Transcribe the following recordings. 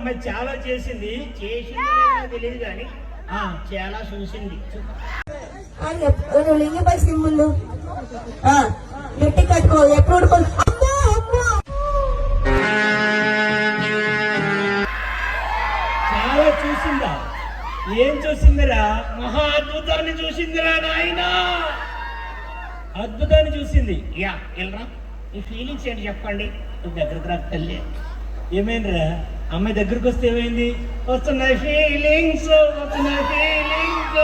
అమ్మాయి చాలా చేసింది. చేసిందో తెలియదు కానీ ఆ, చాలా చూసింది. లింగిపై గట్టి కట్టుకో ఎప్పుడు. చాలా చూసిందా? ఏం చూసిందిరా? మహా అద్భుతాన్ని చూసిందిరా నాయన. అద్భుతాన్ని చూసింది. యా వెళ్ళరా. ఈ ఫీలింగ్స్ ఏంటి చెప్పండి. నువ్వు దగ్గరకు రా తల్లి. ఏమైందిరా? అమ్మాయి దగ్గరికి వస్తే ఏమైంది? వస్తున్నాయి ఫీలింగ్స్ వస్తున్నాయి ఫీలింగ్స్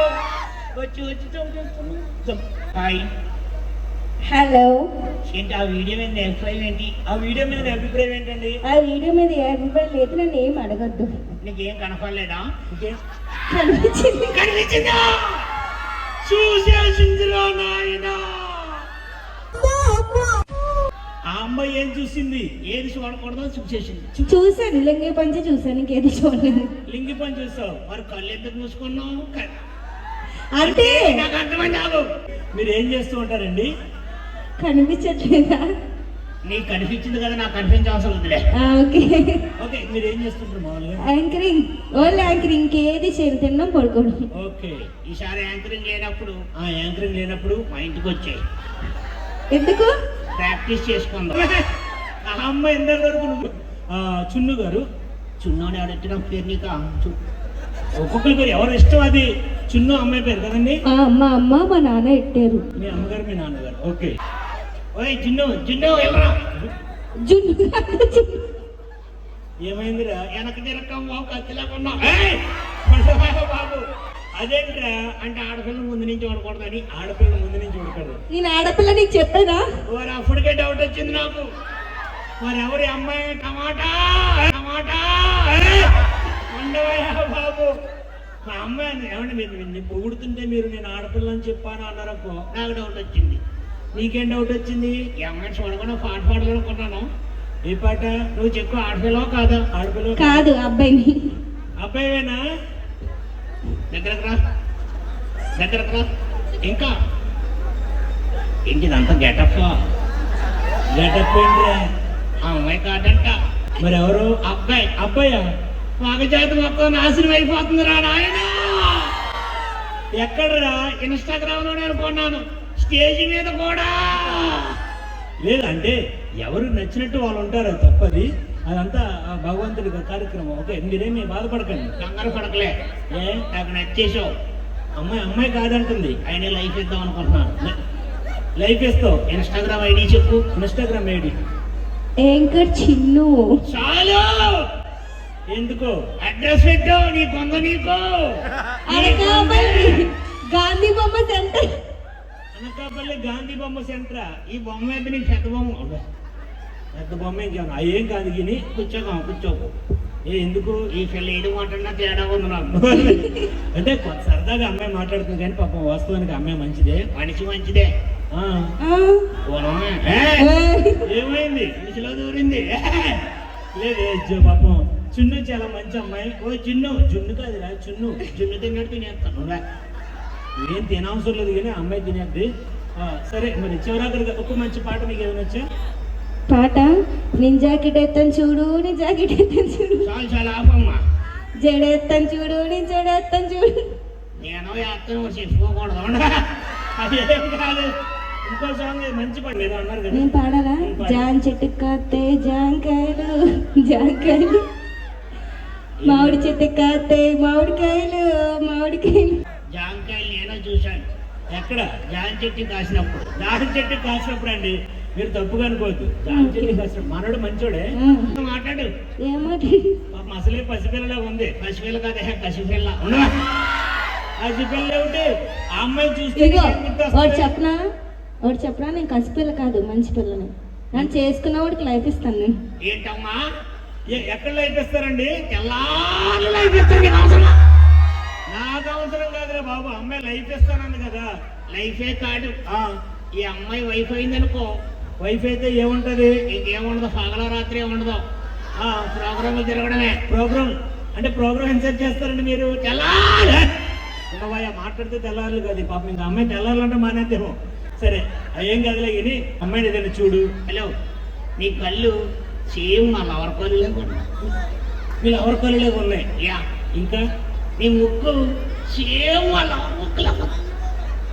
వచ్చి వచ్చి హాయ్ హలో ఏంటి ఆ వీడియో మీద ఎక్స్ప్లెయిన్ ఏంటి? ఆ వీడియో మీద నీ అభిప్రాయం ఏంటండి? ఆ వీడియో మీద ఎవరు లేదు నన్ను ఏం అడగద్దు. నీకేం కనపడలేదా? కనిపించింది. కనిపించిందా? చూసేసిందిరా అమ్మాయి ఏం చూసింది? ఏది చూడకూడదో చూసేసింది చూశాను లింగి పంచి చూశాను ఇంకేది చూడలేదు. లింగి పని చూసావు. మరి కళ్ళు ఎందుకు మూసుకున్నావు? అంటే నాకు అర్థమైంది ఆగు. మీరు ఏం చేస్తూ ఉంటారండి? కనిపించట్లేదా? నీకు కనిపించింది కదా నాకు కనిపించే అవసరం ఉందిలే ఓకే. ఓకే మీరు ఏం చేస్తుంటారు మామూలుగా? యాంకరింగ్. ఓన్లీ యాంకరింగ్ ఇంకేది చేయను తినడం పడుకోవడం. ఓకే. ఈసారి యాంకరింగ్ లేనప్పుడు ఆ యాంకరింగ్ లేనప్పుడు మా ఇంటికి వచ్చాయి. ఎందుకు? ప్రాక్టీస్ చేసుకుందాం. ఆ అమ్మాయి ఎంత వరకు నువ్వు చున్ను గారు. చున్నోని ఆడెట్టిన పేరు నీకు? ఒక్కొక్కరి పేరు ఎవరు ఇష్టం అది? చున్ను అమ్మాయి పేరు కదండి? ఆ, మా అమ్మ మా నాన్న ఎట్టారు? మీ అమ్మగారు మీ నాన్నగారు. ఓకే. ఓయ్ చిన్ను చిన్ను వెళ్ళరా జున్ను. ఏమైందిరా? వెనక తిరగమ్మా కత్తిలేకున్నా బాబు. అదేంట్రా? అంటే ఆడపిల్ల ముందు నుంచి వాడకూడదని ఆడపిల్ల ముందు నుంచి ఉడకడు నేను ఆడపిల్ల నీకు చెప్పానా? వారు అప్పటికే డౌట్ వచ్చింది నాకు. మరి ఎవరి అమ్మాయి? టమాటా! టమాటా! ఏయ్! ఉండవయ్యా బాబు. మా అమ్మాయి ఏమండి మీరు నిన్ను పొగుడుతుంటే మీరు నేను ఆడపిల్ల అని చెప్పాను అన్నారనుకో నాకు డౌట్ వచ్చింది. నీకేం డౌట్ వచ్చింది? ఈ చూడకుండా పాట పాడాలనుకున్నాను. ఏ పాట నువ్వు చెప్పు ఆడపిల్ల కాదా? ఆడపిల్ల కాదు అబ్బాయిని. అబ్బాయివేనా? దగ్గరకు రా. దగ్గరకు రా. ఇంకా? ఏంటి ఇదంతా గెటప్. గెటప్ ఏంట్రా? ఆ అమ్మాయి కాదంట. మరి ఎవరు అబ్బాయి? అబ్బాయా వాగజాతి మొత్తం నాశనం అయిపోతుంది రా నాయన. ఎక్కడరా? ఇన్స్టాగ్రామ్లోనే అనుకున్నాను స్టేజ్ మీద కూడా. లేదంటే ఎవరు నచ్చినట్టు వాళ్ళు ఉంటారు తప్పది. అదంతా ఆ భగవంతుడి కార్యక్రమం. ఓకే మీరేమి బాధపడకండి. కంగారు పడకలే. ఏ? నాకు నచ్చేసావు అమ్మాయి అమ్మాయి కాదంటుంది. ఆయన లైఫ్ ఇద్దాం అనుకుంటున్నాను. లైఫ్ ఇస్తావు ఇన్స్టాగ్రామ్ ఐడి చెప్పు. Instagram ID. యాంకర్ చిన్ను. చాలు! ఎందుకో? అడ్రస్ పెట్టు నీ కొంగ నీకు. అనకాపల్లి గాంధీ బొమ్మ సెంటర్. అనకాపల్లి గాంధీ బొమ్మ సెంటరా? ఈ బొమ్మ అయితే నీకు పెద్ద బొమ్మ? పెద్ద బొమ్మ ఇంకేమన్నా ఆ ఏం కాదు. గిని కూర్చోగా కూర్చోకు ఏ ఎందుకు? ఈ పిల్ల ఏడు మాట్లాడినా తేడా ఉంది నాకు. అంటే కొంత సరదాగా అమ్మాయి మాట్లాడుతుంది కానీ పాపం వాస్తవానికి అమ్మాయి మంచిదే. మనిషి మంచిదే. ఆ, ఆ, పోనమే. ఏ, ఏమైంది? మనిషిలో దూరింది. లేదు పాపం. చున్ను చాలా మంచి అమ్మాయి. ఓ చిన్ను. జున్ను కాదురా చున్ను. జున్ను తిన్నట్టు తినేస్తాను రా. ఏం తినవసరం లేదు కానీ అమ్మాయి తినేద్ది. ఆ, సరే మరి చివరాఖరిగా ఒక మంచి పాట మీకు ఏమైనా వచ్చా? పాట? నేను జాకెట్ ఎత్తాను చూడు నీ జాకెట్ ఎత్తాను చూడు. చాలు చాలా ఆపమ్మా. జడ ఎత్తాను చూడు నీ జడ ఎత్తాను చూడు. నేను వేస్తాను చెప్పుకోకూడదు అవునా? అది ఏం కాదు. ఇంకో సాంగ్ మంచి పాట. ఏదో అన్నారు కదా. నేను పాడాలా? జాన్ చెట్టు కాతే జాంకాయలు జాంకాయలు. మామిడి చెట్టు కాతే మామిడికాయలు మామిడికాయలు. జాంకాయలు నేనే చూశాను. ఎక్కడ? జాన్ చెట్టు కాసినప్పుడు. దాడి చెట్టు కాసినప్పుడు అండి. మీరు తప్పుగా అనుకోవద్దు. మనోడు మంచోడే. మాట్లాడు. పాపం అసలే పసిపిల్లలా ఉంది. పసిపిల్ల కాదే పసిపిల్ల? పసిపిల్ల ఉంటే ఆ అమ్మాయి చూస్తే చెప్పనా? వాడు చెప్పనా? నేను కసిపిల్ల కాదు మంచి పిల్లని. నన్ను చేసుకున్న వాడికి లైఫ్ ఇస్తాను నేను. ఏంటమ్మా? ఏ- ఎక్కడ లైట్ ఇస్తారండి? తెల్లారి లైఫ్ ఇస్తాను నీకు అవసరమా? నాకు అవసరం కాదురా బాబు. అమ్మాయి లైఫ్ ఇస్తానంది కదా. లైఫే కాదు. ఆ. ఈ అమ్మాయి వైఫ్ అయిందనుకో వైఫ్ అయితే ఏముంటది? ఇంకేముండదు పగల రాత్రి ఏముండదు. ఆ ప్రోగ్రామ్ తిరగడమే ప్రోగ్రామ్ అంటే ప్రోగ్రామ్ ఎన్సెట్ చేస్తారండి మీరు? ఉండవయ్యా మాట్లాడితే తెల్లారులు కాదు పాపం. ఇంకా అమ్మాయి తెల్లారులంటే మానేద్దేమో. సరే అయ్యేం కాదులే కానీ అమ్మాయిని ఏదైనా చూడు. హలో నీ కళ్ళు సేమ్ నా లవర్ కళ్ళు లేకుండా వీళ్ళు ఎవరి కళ్ళులాగా ఉన్నాయి? యా. ఇంకా? నీ ముక్కు సేమ్ వాళ్ళ ముక్కులా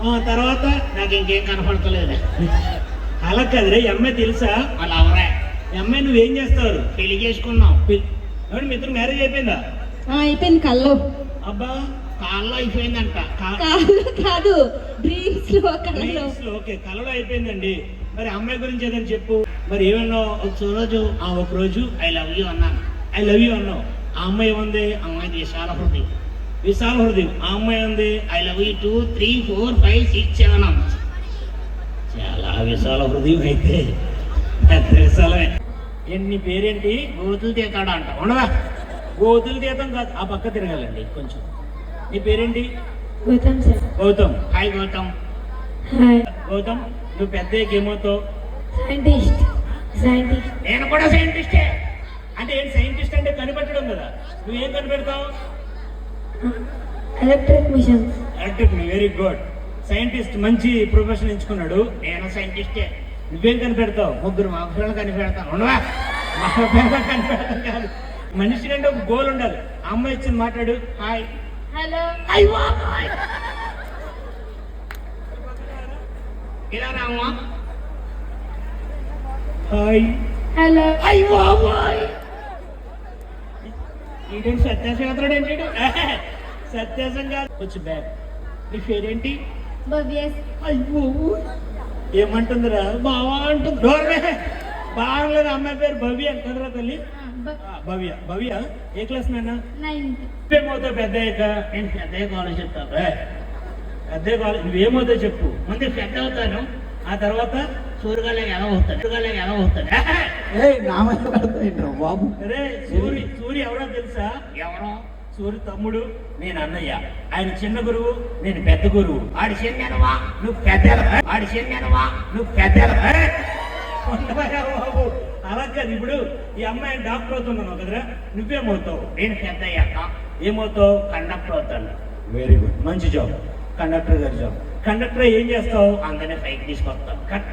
ఆ తర్వాత? నాకు ఇంకేం కనపడతలేదు. అలా కదరే ఈ అమ్మాయి తెలుసా? వాళ్ళ అవరే. ఈ అమ్మాయి నువ్వేం చేస్తావు పెళ్ళి చేసుకున్నాం పిల్- ఏమండి మీ ఇద్దరు మ్యారేజ్ అయిపోయిందా? అయిపోయింది కల్లో అబ్బా. కాల్లో అయిపోయిందంట. కాదు డ్రీమ్స్లో ఓకే కలలో అయిపోయిందండి. మరి అమ్మాయి గురించి ఏదైనా చెప్పు. మరి ఏమన్నా ఒక రోజు ఆ ఒక రోజు ఐ లవ్ యూ అన్నాను. ఐ లవ్ యూ అన్నావు. ఆ అమ్మాయి ఏముంది? అమ్మాయి విశాల హృదయం. విశాల హృదయం. ఆ అమ్మాయి ఉంది I love you two three four five six seven అన్న చాలా విశాల హృదయం అయితే పెద్ద విశాలమే. ఏంటి నీ పేరేంటి? గోతులు తీతాడు అంట. ఉండవా గోతులు తీయటం కాదు. ఆ పక్క తిరగాలండి కొంచెం. నీ పేరేంటి? గౌతమ్ సార్. గౌతమ్. హాయ్ గౌతమ్. గౌతమ్ నువ్వు పెద్ద ఏమవుతావు సైంటిస్ట్. సైంటిస్ట్. నేను కూడా సైంటిస్టే. అంటే ఏంటి సైంటిస్ట్ అంటే కనిపెట్టడం కదా. నువ్వేం కనిపెడతావు? Electric machines. Electric very good. Scientist మంచి ప్రొఫెషన్ ఎంచుకున్నాడు. నేను సైంటిస్టే. నువ్వేం కనిపెడతావు? ముగ్గురు మగపిల్లలు కనిపెడతాను ఉండవా? మా పేద కనిపెడతాం కాదు. మనిషి కంటే ఒక గోల్ ఉండాలి. ఆ అమ్మాయి ఇచ్చింది మాట్లాడు. హాయ్. హలో. హాయ్. బాయ్ ఇలా రామ్మా. హాయ్. హలో. హాయ్. బాబాయ్ ఈడేంటి సత్యాశేత్రుడు ఏంటి? సత్యాసం కాదు వచ్చి బ్యాగ్. నీ పేరేంటి? భవ్యస్ అయ్యో. ఏమంటుందిరా? బావా అంటుంది. డోర్వే బాగలేదు అమ్మాయి పేరు భవ్య కదరా తల్లి? భవ్య. భవ్య ఏ క్లాస్ నాన్న? నైన్త్. నువ్వేమవుతావు పెద్ద అయ్యాక? నేను పెద్దయ్య కాలేజ్ చెప్తాను ఏ, పెద్ద కావాలి నువ్వేమవుతావు చెప్పు. ముందు పెద్ద అవుతాను. ఆ తర్వాత సూరగాలకి ఎలా అవుతాను సూరగాలకి ఎలా అవుతాను బాబు? అరే సూరి సూరి ఎవరో తెలుసా? ఎవరో? సూరి తమ్ముడు నేను అన్నయ్య. ఆయన చిన్న గురువు నేను పెద్ద గురువు. ఆడి చెందనవా నువ్వు పెద్ద ఆడి చెందనవా నువ్వు పెద్ద ఉండవయ్యా బాబు అలా కాదు ఇప్పుడు. ఈ అమ్మాయి డాక్టర్ అవుతున్నావు కదరా? నువ్వేమవుతావు? నేను పెద్ద అయ్యాక ఏమవుతావు? కండక్టర్ అవుతాను. వెరీ గుడ్ మంచి జాబ్ కండక్టర్ గారి జాబ్ కండక్టర్ ఏం చేస్తావు? అందరినీ పైకి తీసుకొస్తాను కన్-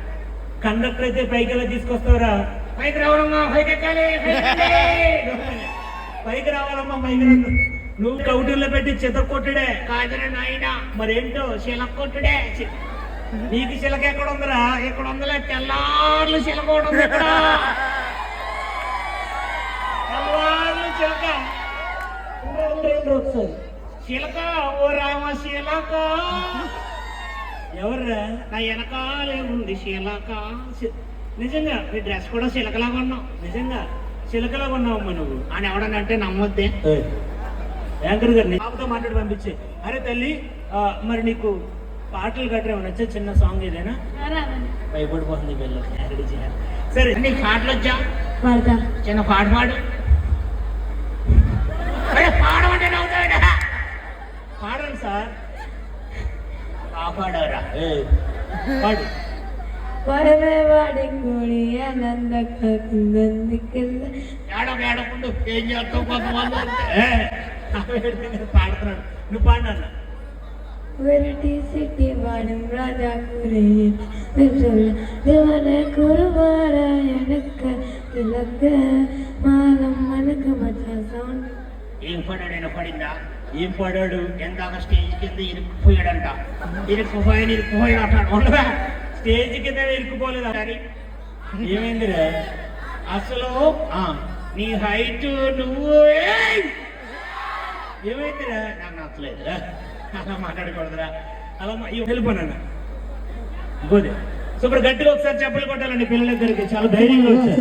కండక్టర్ అయితే పైకి ఎలా తీసుకొస్తావురా? పైకి రావడమ్మా పైకి ఎక్కాలి పైకి రావాలమ్మా పైకి రా. నువ్వు కౌటిల్లో పెట్టి చిత్త కొట్టుడే. కాదురా నాయనా. మరేంటో శిలక కొట్టుడే. చి- నీకు చిలక ఎక్కడ ఉందిరా? ఇక్కడ ఉందిలే? తెల్లార్లు శిలక ఉంది ఇక్కడ. తెల్లవార్లు చిలక ఒకసారి. శిలక ఓ రామ శిలక. ఎవర్రా? నా వెనకాలే ఉంది శిలక. నిజంగా నీ డ్రెస్ కూడా శిలకలాగా ఉన్నావు. నిజంగా. చిలకలా ఉన్నావమ్మా నువ్వు అని ఎవడనంటే నమ్మొద్దే. యాంకర్ గారిని పాపతో మాట్లాడి పంపించే. అరే తల్లి మరి నీకు పాటలు గట్రా ఏమైనా వచ్చా? చిన్న సాంగ్ ఏదైనా? భయపడిపోతుంది పిల్లలు రెడీ చేయాలి. సరే నీకు పాటలు వచ్చా? వాడతా చిన్న పాట పాడు. అరే పాడమంటే నవ్వుతాడా పాడండి సార్. కాపాడవరా. పాడు. పడవే వాడి గుడి ఆనంద నందికెళ్ళ ఏడవ ఏడకుండా ఏం చేస్తావు కొంతమంది ఉంటే. ఏ, ఆ వేడితే నేను పాడుతున్నాడు నువ్వు పాడు అన్న వెరటి సిట్టి వాడం రాజా కురే దేవన కురువార ఎనక్క తిలక మాలం మనక మచా సౌండ్ ఏం పడాడు ఆయన పడిందా ఏం పాడాడు ఎందాక స్టేజ్ కింద ఇరుక్కుపోయాడంట ఇరుక్కుపోయాడు ఇరుక్కుపోయాడు అంటాడు ఉండవా స్టేజ్ కింద ఇరుక్కుపోలేదు సరే ఏమైందిరా? అసలు నీ హైట్ నువ్వు ఏమైందిరా? నాకు నచ్చలేదురా. అలా మాట్లాడకూడదురా. అలా మా- ఇవ్వ, సో ఇప్పుడు సూపర్ గట్టిగా ఒకసారి చెప్పలు కొట్టాలండి. పిల్లలిద్దరికి చాలా ధైర్యంగా వచ్చారు.